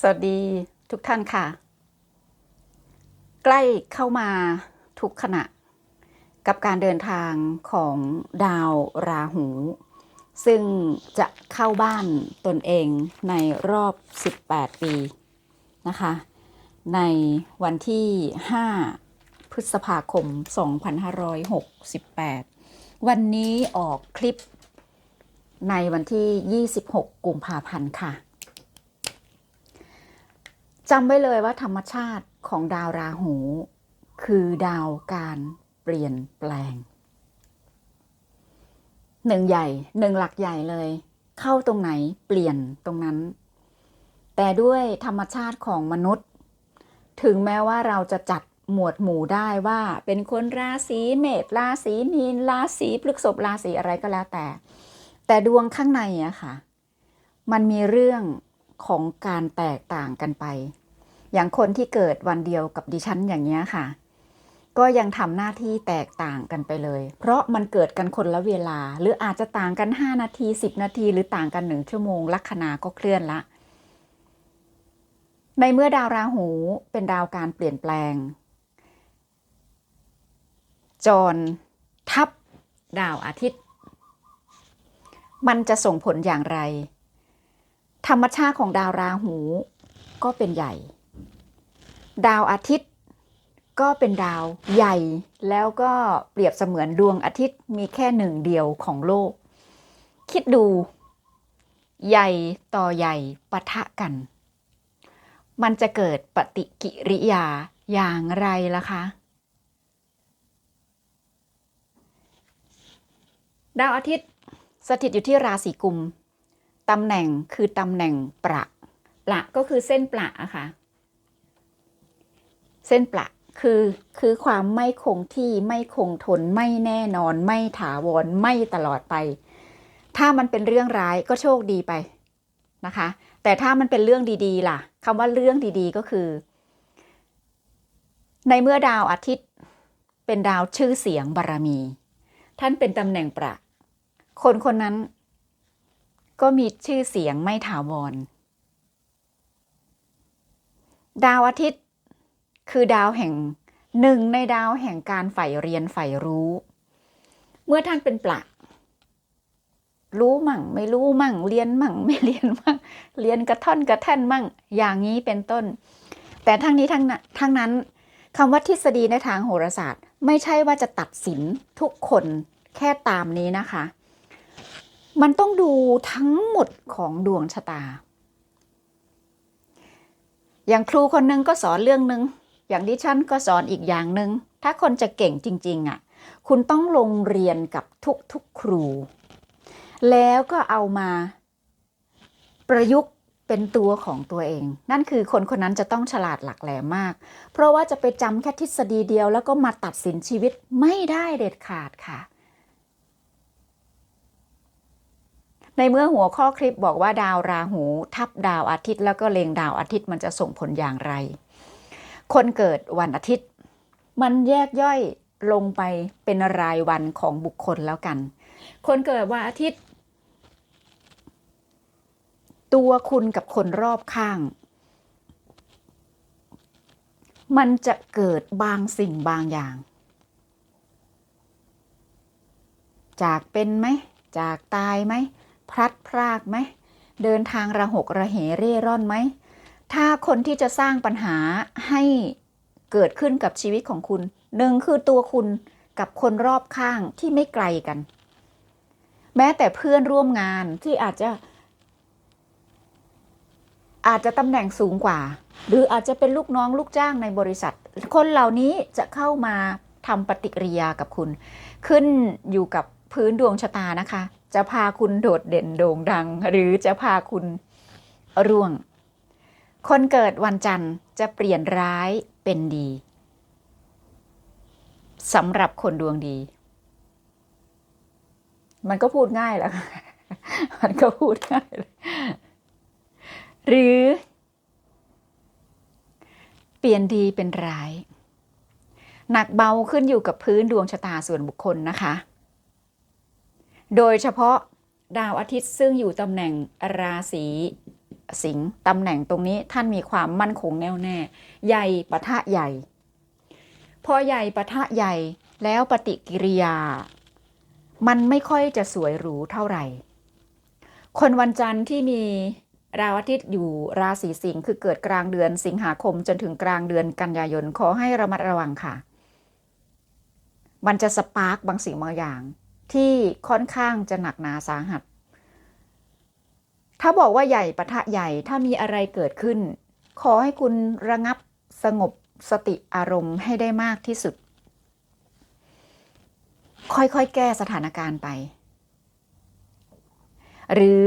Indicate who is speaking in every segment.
Speaker 1: สวัสดีทุกท่านค่ะ ใกล้เข้ามาทุกขณะ กับการเดินทางของดาวราหู ซึ่งจะเข้าบ้านตนเองในรอบ 18 ปีนะคะ ในวันที่ 5 พฤษภาคม 2568 วันนี้ออกคลิปในวันที่ 26 กุมภาพันธ์ค่ะ จำไว้เลยว่าธรรมชาติของดาวราหู คือดาวการเปลี่ยนแปลง หนึ่งใหญ่หนึ่งหลักใหญ่เลย เข้าตรงไหนเปลี่ยนตรงนั้น แต่ด้วยธรรมชาติของมนุษย์ ถึงแม้ว่าเราจะจัดหมวดหมู่ได้ว่าเป็นคนราศีเมษราศีมีนราศีพฤษภราศีอะไรก็แล้วแต่ แต่ดวงข้างในอะค่ะ มันมีเรื่องของการแตกต่างกันไป อย่างคนที่เกิดวันเดียวกับดิฉันอย่างเงี้ยค่ะ ก็ยังทำหน้าที่แตกต่างกันไปเลย เพราะมันเกิดกันคนละเวลา หรืออาจจะต่างกัน 5 นาที 10 นาที หรือต่างกันหนึ่งชั่วโมงลัคนาก็เคลื่อนละ ในเมื่อดาวราหูเป็นดาวการเปลี่ยนแปลง จรทับดาวอาทิตย์ มันจะส่งผลอย่างไร ธรรมชาติของดาวราหูก็เป็นใหญ่ ดาวอาทิตย์ ก็เป็นดาวใหญ่ แล้วก็เปรียบเสมือนดวงอาทิตย์มีแค่หนึ่งเดียวของโลก คิดดู ใหญ่ต่อใหญ่ปะทะกัน มันจะเกิดปฏิกิริยาอย่างไรล่ะคะดาวอาทิตย์สถิตอยู่ที่ราศีกุม ตำแหน่งคือตำแหน่งประ ประก็คือเส้นประอะค่ะ เส้นประคือคือความไม่คงที่ไม่คงทนไม่แน่นอน ไม่ถาวรไม่ตลอดไป ถ้ามันเป็นเรื่องร้ายก็โชคดีไปนะคะ แต่ถ้ามันเป็นเรื่องดีๆ ล่ะคำว่าเรื่องดีๆก็คือ ในเมื่อดาวอาทิตย์ เป็นดาวชื่อเสียงบารมี ท่านเป็นตำแหน่งประ คนคนนั้น ก็มีชื่อเสียงไม่ถาวร ดาวอาทิตย์ คือดาวแห่งหนึ่งในดาวแห่งการใฝ่เรียนใฝ่รู้ เมื่อท่านเป็นประรู้มั่ง ไม่รู้มั่ง เรียนมั่ง ไม่เรียนมั่ง เรียนกระท่อนกระแท่นมั่ง อย่างนี้เป็นต้น แต่ทั้งนี้ทั้งนั้นทั้งนั้นคำว่าทฤษฎีในทางโหราศาสตร์ ไม่ใช่ว่าจะตัดสินทุกคนแค่ตามนี้นะคะ มันต้องดูทั้งหมดของดวงชะตา อย่างครูคนหนึงก็สอนเรื่องหนึ่ง อย่างดิฉันก็สอนอีกอย่างหนึ่งถ้าคนจะเก่งจริงๆอะ คุณต้องลงเรียนกับทุกๆครู แล้วก็เอามาประยุกต์เป็นตัวของตัวเอง นั่นคือคนคนนั้นจะต้องฉลาดหลักแหลมมาก เพราะว่าจะไปจำแค่ทฤษฎีเดียว แล้วก็มาตัดสินชีวิตไม่ได้เด็ดขาดค่ะในเมื่อหัวข้อคลิปบอกว่าดาวราหู ทับดาวอาทิตย์แล้วก็เลงดาวอาทิตย์มันจะส่งผลอย่างไร คนเกิดวันอาทิตย์ มันแยกย่อยลงไปเป็นรายวันของบุคคลแล้วกัน คนเกิดวันอาทิตย์ ตัวคุณกับคนรอบข้าง มันจะเกิดบางสิ่งบางอย่าง จากเป็นไหม จากตายไหม พลัดพรากไหม เดินทางระหกระเหเร่ร่อนไหม ถ้าคนที่จะสร้างปัญหาให้เกิดขึ้นกับชีวิตของคุณหนึ่งคือตัวคุณกับคนรอบข้างที่ไม่ไกลกัน แม้แต่เพื่อนร่วมงานที่อาจจะ อาจจะตำแหน่งสูงกว่า หรืออาจจะเป็นลูกน้องลูกจ้างในบริษัท คนเหล่านี้จะเข้ามาทำปฏิกิริยากับคุณ ขึ้นอยู่กับพื้นดวงชะตานะคะ จะพาคุณโดดเด่นโด่งดัง หรือจะพาคุณร่วง คนเกิดวันจันทร์จะเปลี่ยนร้ายเป็นดีสำหรับคนดวงดี มันก็พูดง่ายแล้ว มันก็พูดง่ายเลยหรือ เปลี่ยนดีเป็นร้าย หนักเบาขึ้นอยู่กับพื้นดวงชะตาส่วนบุคคลนะคะ โดยเฉพาะดาวอาทิตย์ซึ่งอยู่ตำแหน่งราศี สิงตำแหน่งตรงนี้ท่านมีความมั่นคงแน่วแน่ ใหญ่ปะทะใหญ่ พอใหญ่ปะทะใหญ่แล้วปฏิกิริยา มันไม่ค่อยจะสวยหรูเท่าไหร่ คนวันจันทร์ที่มีดาวอาทิตย์อยู่ราศีสิงห์คือเกิดกลางเดือนสิงหาคมจนถึงกลางเดือนกันยายนขอให้ระมัดระวังค่ะ มันจะสปาร์กบางสิ่งบางอย่าง ที่ค่อนข้างจะหนักหนาสาหัส ถ้าบอกว่าใหญ่ปะทะใหญ่ถ้ามีอะไรเกิดขึ้น ขอให้คุณระงับสงบสติอารมณ์ให้ได้มากที่สุด ค่อยๆ แก้สถานการณ์ไป หรือ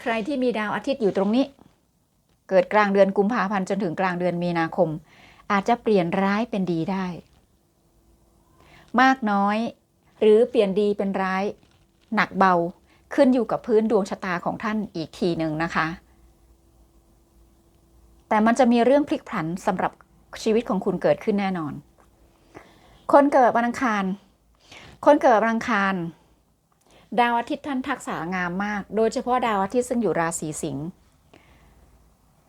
Speaker 1: ใครที่มีดาวอาทิตย์อยู่ตรงนี้ เกิดกลางเดือนกุมภาพันธ์จนถึงกลางเดือนมีนาคม อาจจะเปลี่ยนร้ายเป็นดีได้ มากน้อย หรือเปลี่ยนดีเป็นร้าย หนักเบา ขึ้นอยู่กับพื้นดวงชะตาของท่านอีกทีหนึ่งนะคะ แต่มันจะมีเรื่องพลิกผันสำหรับชีวิตของคุณเกิดขึ้นแน่นอน คนเกิดวันอังคาร คนเกิดวันอังคาร ดาวอาทิตย์ท่านทักษะงามมาก โดยเฉพาะดาวอาทิตย์ซึ่งอยู่ราศีสิงห์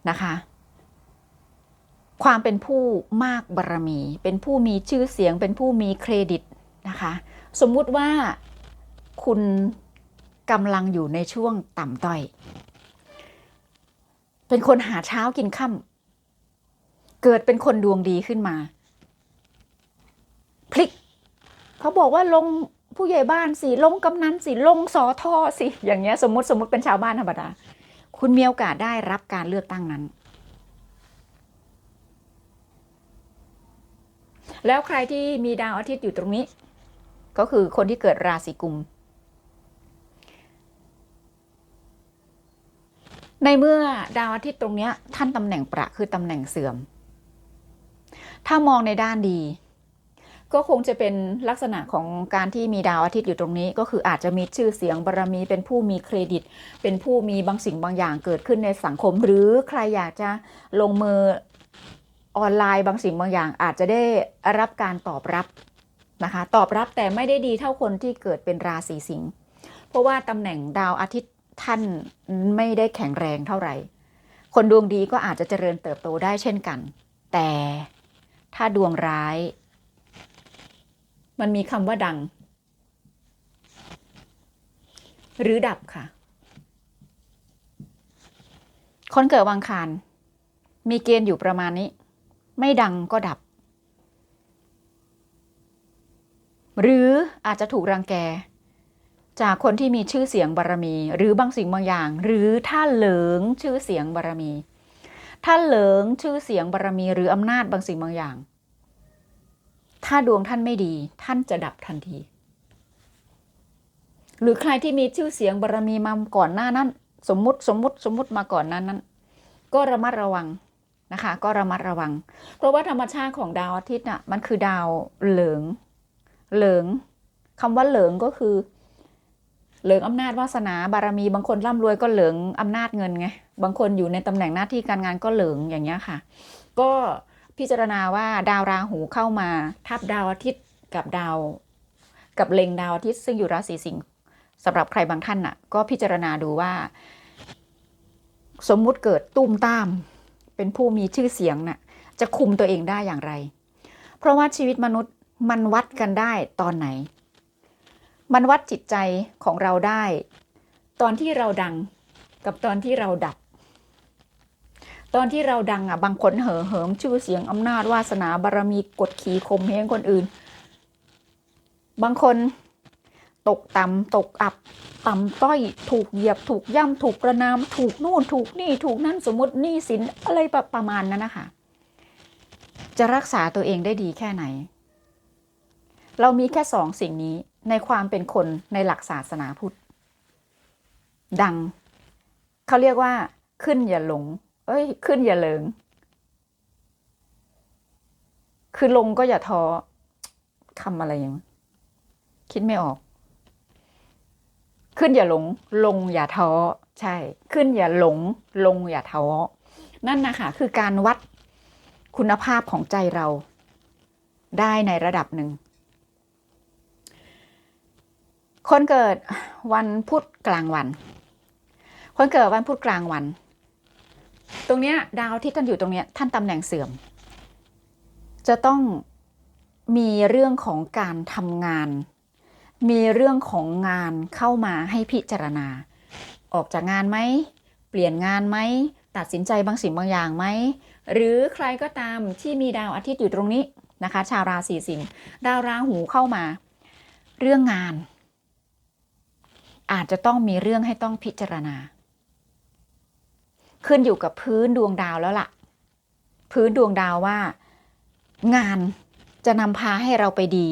Speaker 1: นะคะ ความเป็นผู้มากบารรมี เป็นผู้มีชื่อเสียง เป็นผู้มีเครดิตนะคะ สมมุติว่าคุณ กำลังอยู่ในช่วงต่ำต้อย เป็นคนหาเช้ากินค่ำเกิดเป็นคนดวงดีขึ้นมาพลิก เขาบอกว่าลงผู้ใหญ่บ้านสิลงกำนันสิลงสอทอสิ อย่างเงี้ยสมมติสมมติเป็นชาวบ้านธรรมดา คุณมีโอกาสได้รับการเลือกตั้งนั้น แล้วใครที่มีดาวอาทิตย์อยู่ตรงนี้ ก็คือคนที่เกิดราศีกุม ในเมื่อดาวอาทิตย์ตรงนี้ท่านตำแหน่งประคือตำแหน่งเสื่อม ถ้ามองในด้านดี ก็คงจะเป็นลักษณะของการที่มีดาวอาทิตย์อยู่ตรงนี้ ก็คืออาจจะมีชื่อเสียงบารมี เป็นผู้มีเครดิต เป็นผู้มีบางสิ่งบางอย่างเกิดขึ้นในสังคม หรือใครอยากจะลงมือออนไลน์บางสิ่งบางอย่าง อาจจะได้รับการตอบรับนะคะ ตอบรับแต่ไม่ได้ดีเท่าคนที่เกิดเป็นราศีสิงห์เพราะว่าตำแหน่งดาวอาทิตย์ ท่านไม่ได้แข็งแรงเท่าไหร่ คนดวงดีก็อาจจะเจริญเติบโตได้เช่นกัน แต่ถ้าดวงร้าย มันมีคำว่าดัง หรือดับค่ะ คนเกิดวังคารมีเกณฑ์อยู่ประมาณนี้ ไม่ดังก็ดับ หรืออาจจะถูกรังแก จากคนที่มีชื่อเสียงบารมี หรือบางสิ่งบางอย่าง หรือถ้าเหลิงชื่อเสียงบารมี ถ้าเหลิงชื่อเสียงบารมี หรืออำนาจบางสิ่งบางอย่าง ถ้าดวงท่านไม่ดี ท่านจะดับทันที หรือใครที่มีชื่อเสียงบารมีมาก่อนหน้านั้น สมมติสมมติสมมติมาก่อนหนั้นนั้น ก็ระมัดระวังนะคะ ก็ระมัดระวัง เพราะว่าธรรมชาติของดาวอาทิตย์น่ะมันคือดาวเหลิง เหลิงคำว่าเหลิงก็คือ เหลิงอำนาจวาสนาบารมีบางคนร่ำรวยก็เหลิงอำนาจเงินไงบางคนอยู่ในตำแหน่งหน้าที่การงานก็เหลิงอย่างเงี้ยค่ะ ก็พิจารณาว่าดาวราหูเข้ามาทับดาวอาทิตย์กับดาว กับเล็งดาวอาทิตย์ซึ่งอยู่ราศีสิงห์สำหรับใครบางท่านน่ะ ก็พิจารณาดูว่า สมมุติเกิดตุ้มตาม เป็นผู้มีชื่อเสียงน่ะ จะคุมตัวเองได้อย่างไร เพราะว่าชีวิตมนุษย์มันวัดกันได้ตอนไหน มันวัดจิตใจของเราได้ ตอนที่เราดังกับตอนที่เราดับ ตอนที่เราดังอะบางคนเห่อเหิมชื่อเสียงอำนาจวาสนาบารมีกดขี่ข่มเหงคนอื่น บางคนตกต่ำตกอับ ต่ำต้อยถูกเหยียบถูกย่ำถูกประนาม ถูกนู่นถูกนี่ถูกนั่นสมมติหนี้สินอะไรประประมาณนั้นนะคะ จะรักษาตัวเองได้ดีแค่ไหน เรามีแค่สองสิ่งนี้ ในความเป็นคนในหลักศาสนาพุทธ ดัง เขาเรียกว่า ขึ้นอย่าหลง เอ้ย ขึ้นอย่าเหลิง คือลงก็อย่าท้อคำอะไรอย่างนี้คิดไม่ออก ขึ้นอย่าหลง ลงอย่าท้อใช่ ขึ้นอย่าหลง ลงอย่าท้อนั่นนะคะคือการวัดคุณภาพของใจเราได้ในระดับหนึ่ง คนเกิดวันพุธกลางวัน คนเกิดวันพุธกลางวัน ตรงเนี้ยดาวอาที่ท่านอยู่ตรงเนี้ยท่านตำแหน่งเสื่อม จะต้องมีเรื่องของการทำงาน มีเรื่องของงานเข้ามาให้พิจารณา ออกจากงานไหม เปลี่ยนงานไหม ตัดสินใจบางสิ่งบางอย่างไหม หรือใครก็ตามที่มีดาวอาทิตย์อยู่ตรงนี้นะคะ ชาวราศีสิงห์ดาวราหูเข้ามา เรื่องงาน อาจจะต้องมีเรื่องให้ต้องพิจารณา ขึ้นอยู่กับพื้นดวงดาวแล้วล่ะ พื้นดวงดาวว่า งานจะนำพาให้เราไปดี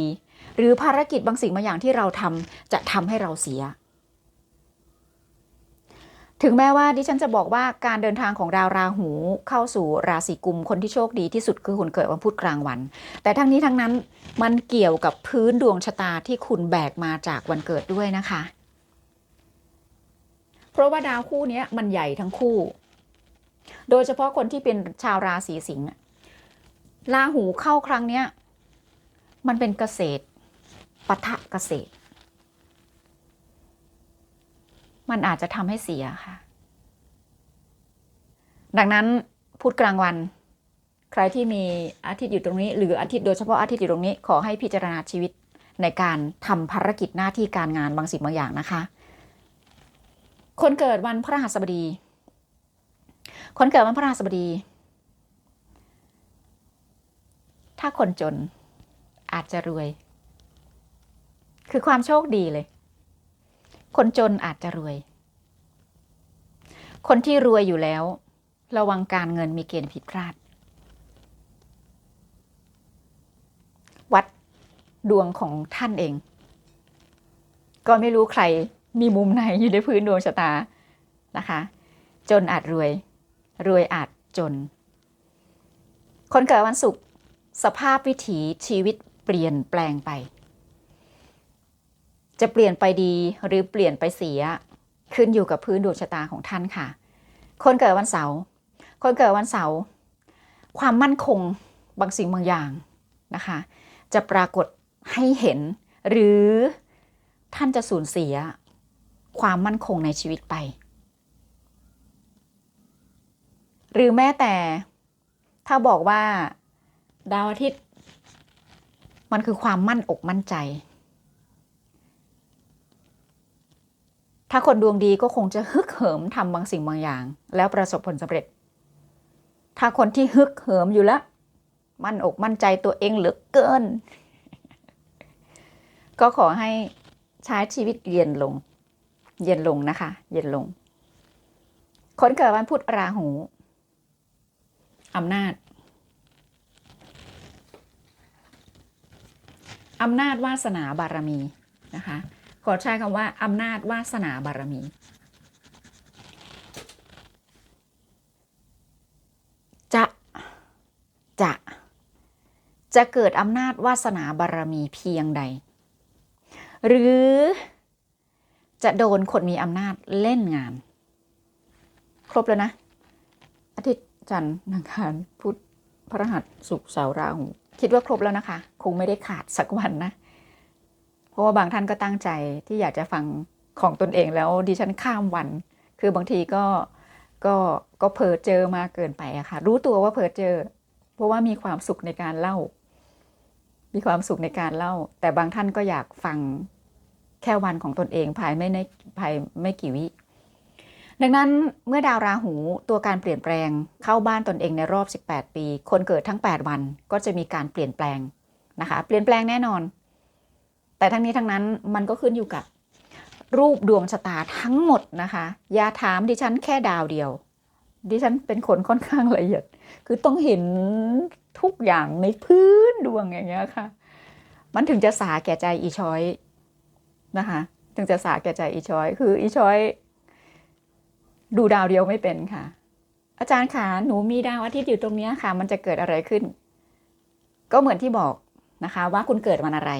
Speaker 1: หรือภารกิจบางสิ่งบางอย่างที่เราทำจะทำให้เราเสีย ถึงแม้ว่าดิฉันจะบอกว่าการเดินทางของดาวราหูเข้าสู่ราศีกุมคนที่โชคดีที่สุดคือคนเกิดวันพุธกลางวัน แต่ทั้งนี้ทั้งนั้นมันเกี่ยวกับพื้นดวงชะตาที่คุณแบกมาจากวันเกิดด้วยนะคะ ราะว่าดาวคู่นี้มันใหญ่ทั้งคู่ โดยเฉพาะคนที่เป็นชาวราศีสิงห์ราหูเข้าครั้งเนี้ย มันเป็นเกษตรปะทะเกษตร มันอาจจะทำให้เสียค่ะ ดังนั้นพูดกลางวัน ใครที่มีอาทิตย์อยู่ตรงนี้ หรืออาทิตย์โดยเฉพาะอาทิตย์อยู่ตรงนี้ ขอให้พิจารณาชีวิตในการทำภารกิจหน้าที่การงานบางสิ่งบางอย่างนะคะ คนเกิดวันพฤหัสบดี คนเกิดวันพฤหัสบดี ถ้าคนจนอาจจะรวย คือความโชคดีเลย คนจนอาจจะรวย คนที่รวยอยู่แล้ว ระวังการเงินมีเกณฑ์ผิดพลาด วัดดวงของท่านเอง ก็ไม่รู้ใคร มีมุมไหนอยู่ในพื้นดวงชะตานะคะ จนอาจรวย รวยอาจจน คนเกิดวันศุกร์สภาพวิถีชีวิตเปลี่ยนแปลงไป จะเปลี่ยนไปดีหรือเปลี่ยนไปเสีย ขึ้นอยู่กับพื้นดวงชะตาของท่านค่ะ คนเกิดวันเสาร์คนเกิดวันเสาร์ความมั่นคงบางสิ่งบางอย่างนะคะ จะปรากฏให้เห็นหรือท่านจะสูญเสีย ความมั่นคงในชีวิตไป หรือแม้แต่ถ้าบอกว่าดาวอาทิตย์ มันคือความมั่นอกมั่นใจ ถ้าคนดวงดีก็คงจะฮึกเหิมทำบางสิ่งบางอย่าง แล้วประสบผลสำเร็จ ถ้าคนที่ฮึกเหิมอยู่แล้ว มั่นอกมั่นใจตัวเองเหลือเกิน ก็ขอให้ใช้ชีวิตเย็นลง เย็นลงนะคะ เย็นลง คนเกิดวันพุธราหูอำนาจอำนาจวาสนาบารมีนะคะ ขอใช้คำว่าอำนาจวาสนาบารมี จะจะจะเกิดอำนาจวาสนาบารมีเพียงใด หรือ จะโดนคนมีอำนาจเล่นงาน ครบแล้วนะ อาทิตย์จันทร์อังคารพุธพฤหัสศุกเสาร์ราหูคิดว่าครบแล้วนะคะ คงไม่ได้ขาดสักวันนะ เพราะว่าบางท่านก็ตั้งใจที่อยากจะฟังของตนเองแล้วดิฉันข้ามวัน คือบางทีก็ก็ก็เพอเจอมาเกินไปอะค่ะ รู้ตัวว่าเพอเจอ เพราะว่ามีความสุขในการเล่า มีความสุขในการเล่า แต่บางท่านก็อยากฟัง แค่วันของตนเองภายไม่ในภายไม่กี่วิดังนั้นเมื่อดาวราหูตัวการเปลี่ยนแปลงเข้าบ้านตนเองในรอบ 18 ปี คนเกิดทั้ง 8 วันก็จะมีการเปลี่ยนแปลงนะคะ เปลี่ยนแปลงแน่นอน แต่ทั้งนี้ทั้งนั้นมันก็ขึ้นอยู่กับ รูปดวงชะตาทั้งหมดนะคะ อย่าถามดิฉันแค่ดาวเดียว ดิฉันเป็นคนค่อนข้างละเอียด คือต้องเห็นทุกอย่างในพื้นดวงอย่างเงี้ยค่ะ มันถึงจะสาแก่ใจอีช้อย นะคะถึงจะสาแก่ใจอีช้อย คืออีช้อย ดูดาวเดียวไม่เป็นค่ะ อาจารย์คะหนูมีดาวอาทิตย์อยู่ตรงนี้ค่ะ มันจะเกิดอะไรขึ้น ก็เหมือนที่บอกนะคะ ว่าคุณเกิดวันอะไร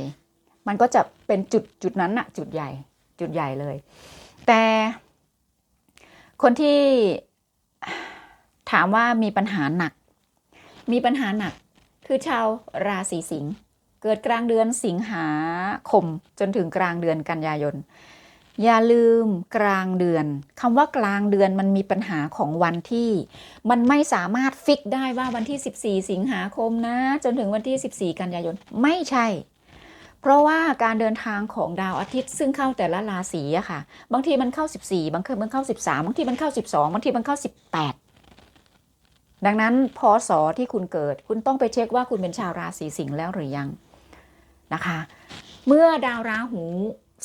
Speaker 1: มันก็จะเป็นจุดจุดนั้นอะจุดใหญ่ จุดใหญ่เลย แต่คนที่ถามว่ามีปัญหาหนัก มีปัญหาหนักคือชาวราศีสิงห์ เกิดกลางเดือนสิงหาคมจนถึงกลางเดือนกันยายน อย่าลืมกลางเดือนคำว่ากลางเดือนมันมีปัญหาของวันที่ มันไม่สามารถฟิกได้ว่าวันที่ 14 สิงหาคมนะ จนถึงวันที่ 14 กันยายน ไม่ใช่ เพราะว่าการเดินทางของดาวอาทิตย์ซึ่งเข้าแต่ละราศีอะค่ะ บางทีมันเข้า 14 บางทีมันเข้า 13 บางทีมันเข้า 12 บางทีมันเข้า 18ดังนั้นพศที่คุณเกิดคุณต้องไปเช็คว่าคุณเป็นชาวราศีสิงห์แล้วหรือยัง นะคะ เมื่อดาวราหู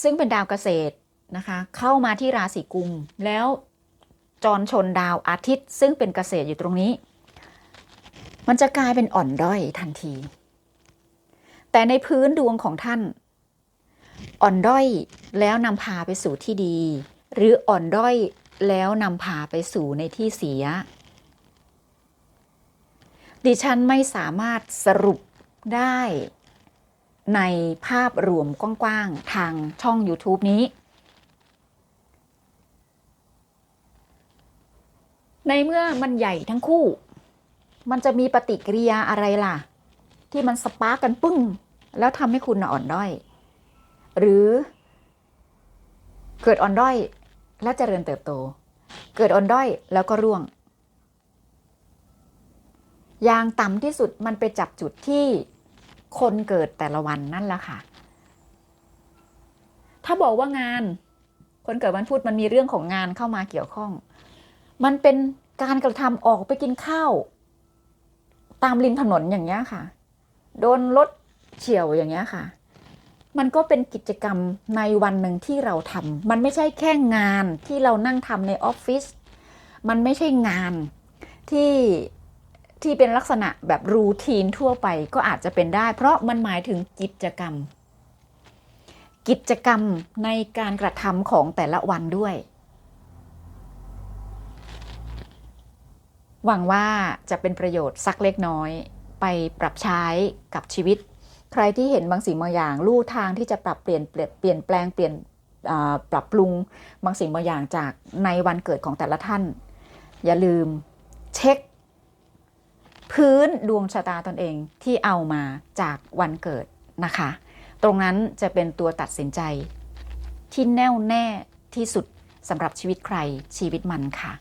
Speaker 1: ซึ่งเป็นดาวเกษตรนะคะ เข้ามาที่ราศีกุม แล้วจรชนดาวอาทิตย์ ซึ่งเป็นเกษตรอยู่ตรงนี้ มันจะกลายเป็นอ่อนด้อยทันที แต่ในพื้นดวงของท่าน อ่อนด้อยแล้วนำพาไปสู่ที่ดี หรืออ่อนด้อยแล้วนำพาไปสู่ในที่เสีย ดิฉันไม่สามารถสรุปได้ ในภาพรวมกว้างๆ ทางช่อง YouTube นี้ ในเมื่อมันใหญ่ทั้งคู่ มันจะมีปฏิกิริยาอะไรล่ะ ที่มันสปาร์กกันปึ้ง แล้วทำให้คุณอ่อนด้อย หรือ เกิดอ่อนด้อยแล้วเจริญเติบโต เกิดอ่อนด้อยแล้วก็ร่วง อย่างต่ำที่สุดมันไปจับจุดที่ คนเกิดแต่ละวันนั่นแหละค่ะ ถ้าบอกว่างาน คนเกิดวันพุธมันมีเรื่องของงานเข้ามาเกี่ยวข้อง มันเป็นการกระทำออกไปกินข้าว ตามริมถนนอย่างเงี้ยค่ะ โดนรถเฉี่ยวอย่างเงี้ยค่ะ มันก็เป็นกิจกรรมในวันหนึ่งที่เราทำมันไม่ใช่แค่งานที่เรานั่งทำในออฟฟิศ มันไม่ใช่งานที่ ที่เป็นลักษณะแบบรูทีนทั่วไปก็อาจจะเป็นได้ เพราะมันหมายถึงกิจกรรม กิจกรรมในการกระทำของแต่ละวันด้วย หวังว่าจะเป็นประโยชน์สักเล็กน้อย ไปปรับใช้กับชีวิต ใครที่เห็นบางสิ่งบางอย่างลู่ทางที่จะปรับเปลี่ยนเปลี่ยนแปลงเปลี่ยนปรับปรุงบางสิ่งบางอย่างจากในวันเกิดของแต่ละท่าน อย่าลืมเช็ค พื้นดวงชะตาตนเองที่เอามาจากวันเกิดนะคะ ตรงนั้นจะเป็นตัวตัดสินใจที่แน่วแน่ที่สุดสำหรับชีวิตใครชีวิตมันค่ะ